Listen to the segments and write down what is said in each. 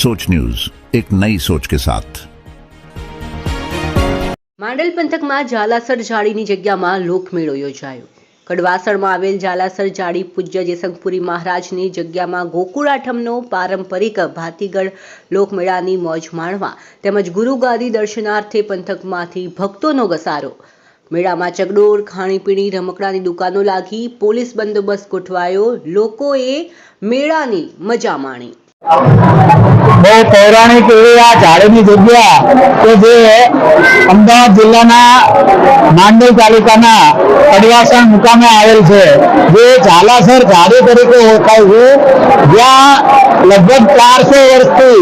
सोच न्यूज एक नई सोच के साथ માંડલ પંથકમાં ઝાલાસર જાળીની જગ્યામાં લોકમેળો યોજાયો કડવાસણમાં આવેલ ઝાલાસર જાળી પૂજ્ય જયશંકપુરી મહારાજની જગ્યામાં ગોકુળ આઠમનો પારંપરિક ભાતીગળ લોકમેળાની મોજ માણવા તેમજ ગુરુગાદી દર્શનાર્થે પંથકમાંથી ભક્તોનો ઘસારો મેળામાં ચગડોળ ખાણીપીણી રમકડાની દુકાનો લાગી પોલીસ બંદોબસ્ત ગોઠવાયો લોકોએ મેળાની મજા માણી બહુ પૌરાણિક એવી આ જાળીની જગ્યા કે જે અમદાવાદ જિલ્લાના માંડવી તાલુકાના અડવાસણ મુકામે આવેલ છે. જે ઝાલાસર જાળી તરીકે ઓળખાય જ્યાં લગભગ ચારસો વર્ષથી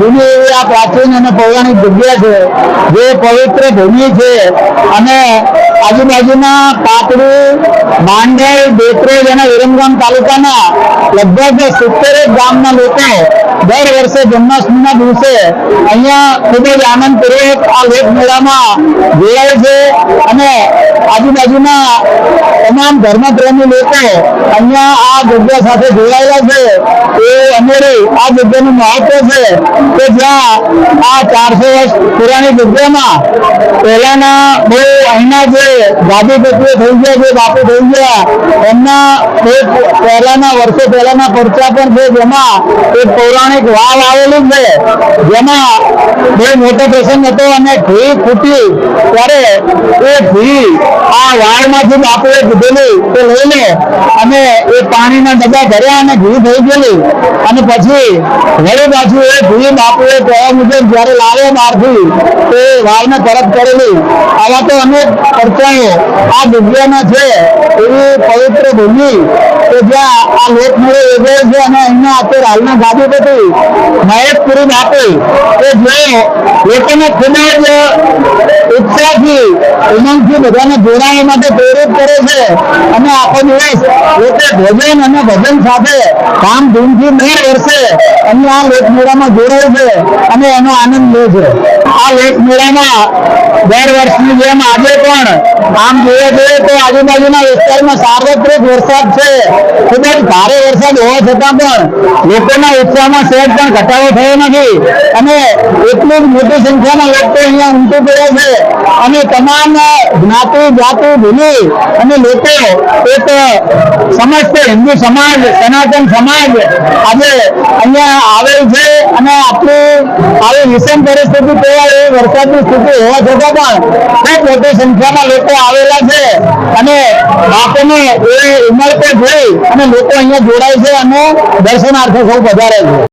જૂની એવી આ પ્રાચીન અને પૌરાણિક જગ્યા છે. જે પવિત્ર ભૂમિ છે અને આજુબાજુના પાપડી માંડલ બેત્રેજ અને વિરમગામ તાલુકાના લગભગ સિત્તેરેક ગામના લોકો દર વર્ષે જન્માષ્ટમીના દિવસે અહીંયા ખૂબ જ આનંદપૂર્વક આ લોક મેળામાં જોડાય છે અને આજુબાજુના તમામ ધર્મપ્રેમી લોકો અહીંયા આ જગ્યા સાથે જોડાયેલા છે. એ અમારી આ જગ્યાનું મહત્વ છે કે જ્યાં આ ચારસો વર્ષ પુરાણી જગ્યામાં પહેલાના બહુ અહીંના જે ગાદીપતિઓ થઈ ગયા, જે બાપુ થઈ ગયા, એમના પહેલાના વર્ષો પહેલાના પરચા પણ છે જેમાં એક પૌરાણિક વાવ આવેલું છે. જેમાં બહુ મોટો પ્રસંગ હતો અને ઘી ફૂટી ત્યારે એ ઘી આ વાળમાંથી બાપુએ લઈને અને એ પાણીના ડબ્બા ભર્યા અને ઘી થઈ ગયેલી. અને પછી વળી પાછું એ ઘી બાપુએ કહેવા મુજબ જયારે લાવે બહારથી, તે વાવને પરત કરેલી. આવા તો અનેક પરચાઓ આ જગ્યામાં છે પવિત્ર ભૂમિ કે જ્યાં આ મળે યોજાય છે અને અહીંયા અત્યારે હાલના ગાદીપતિ મહેશપુરી બાપુ કે જે લોકોને ખૂબ જ ઉત્સાહથી, ઉમંગથી બધાને જોડાવા માટે પ્રેરિત કરે છે. અને આખો દિવસ લોકો ભોજન અને ભજન સાથે કામ ધૂમથી નહીં કરશે. અને આ લોકમેળામાં જોડાય છે અને એનો આનંદ લે છે. આ લોકમેળામાં દર વર્ષની જેમ આજે પણ આમ જોઈએ જોઈએ તો આજુબાજુના વિસ્તારમાં સાર્વત્રિક વરસાદ છે. ખૂબ જ ભારે વરસાદ હોવા છતાં પણ લોકોના ઉત્સાહમાં સહેજ પણ ઘટાડો થયો નથી. અને એટલી જ મોટી સંખ્યામાં લોકો અહીંયા ઉમટી પડ્યા છે. અને તમામ જ્ઞાતિ, જાતિ, ભૂલી અને લોકો એક સમસ્ત હિન્દુ સમાજ, સનાતન સમાજ આજે અહીંયા આવેલ છે. અને આટલી આવી વિષમ પરિસ્થિતિ કહેવાય એવી વરસાદની સ્થિતિ હોવા છતાં પણ ખૂબ મોટી સંખ્યામાં લોકો આવેલા છે અને બાપુને એ ઉંમર પર જોઈ અને લોકો અહીંયા જોડાય છે અને દર્શનાર્થે સૌ વધારે છે.